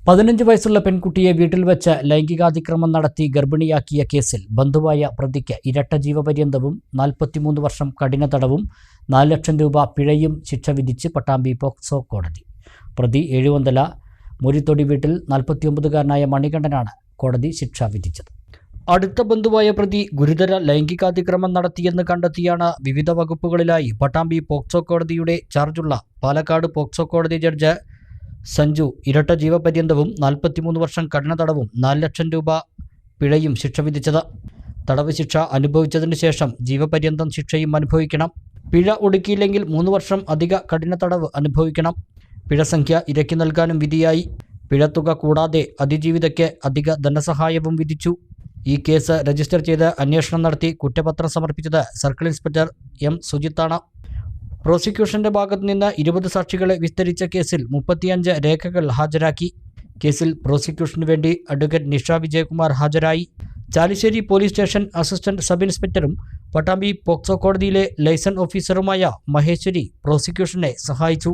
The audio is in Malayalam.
പതിനഞ്ച് വയസ്സുള്ള പെൺകുട്ടിയെ വീട്ടിൽ വെച്ച് ലൈംഗികാതിക്രമം നടത്തി ഗർഭിണിയാക്കിയ കേസിൽ ബന്ധുവായ പ്രതിക്ക് ഇരട്ട ജീവപര്യന്തവും നാൽപ്പത്തിമൂന്ന് വർഷം കഠിന തടവും നാല് ലക്ഷം രൂപ പിഴയും ശിക്ഷ വിധിച്ച് പട്ടാമ്പി പോക്സോ കോടതി. പ്രതി എഴുവന്തല മുരിത്തൊടി വീട്ടിൽ നാൽപ്പത്തിയൊമ്പതുകാരനായ മണികണ്ഠനാണ് കോടതി ശിക്ഷ വിധിച്ചത്. അടുത്ത ബന്ധുവായ പ്രതി ഗുരുതര ലൈംഗികാതിക്രമം നടത്തിയെന്ന് കണ്ടെത്തിയാണ് വിവിധ വകുപ്പുകളിലായി പട്ടാമ്പി പോക്സോ കോടതിയുടെ ചാർജുള്ള പാലക്കാട് പോക്സോ കോടതി ജഡ്ജ് സഞ്ജു ഇരട്ട ജീവപര്യന്തവും നാൽപ്പത്തിമൂന്ന് വർഷം കഠിന തടവും നാല് ലക്ഷം രൂപ പിഴയും ശിക്ഷ വിധിച്ചത്. തടവ് ശിക്ഷ അനുഭവിച്ചതിന് ശേഷം ജീവപര്യന്തം ശിക്ഷയും അനുഭവിക്കണം. പിഴ ഒടുക്കിയില്ലെങ്കിൽ മൂന്ന് വർഷം അധിക കഠിന തടവ് അനുഭവിക്കണം. പിഴ സംഖ്യ ഇരക്കി നൽകാനും വിധിയായി. പിഴത്തുക കൂടാതെ അതിജീവിതയ്ക്ക് അധിക ധനസഹായവും വിധിച്ചു. ഈ കേസ് രജിസ്റ്റർ ചെയ്ത് അന്വേഷണം നടത്തി കുറ്റപത്രം സമർപ്പിച്ചത് സർക്കിൾ ഇൻസ്പെക്ടർ എം. സുജിത്താണ്. പ്രോസിക്യൂഷന്റെ ഭാഗത്തു നിന്ന് ഇരുപത് സാക്ഷികളെ വിസ്തരിച്ച കേസിൽ മുപ്പത്തിയഞ്ച് രേഖകൾ ഹാജരാക്കി. കേസിൽ പ്രോസിക്യൂഷന് വേണ്ടി അഡ്വക്കേറ്റ് നിഷ വിജയകുമാർ ഹാജരായി. Chalissery police station assistant sub ഇൻസ്പെക്ടറും പട്ടാമ്പി പോക്സോ കോടതിയിലെ ലൈസൺ ഓഫീസറുമായ മഹേശ്വരി പ്രോസിക്യൂഷനെ സഹായിച്ചു.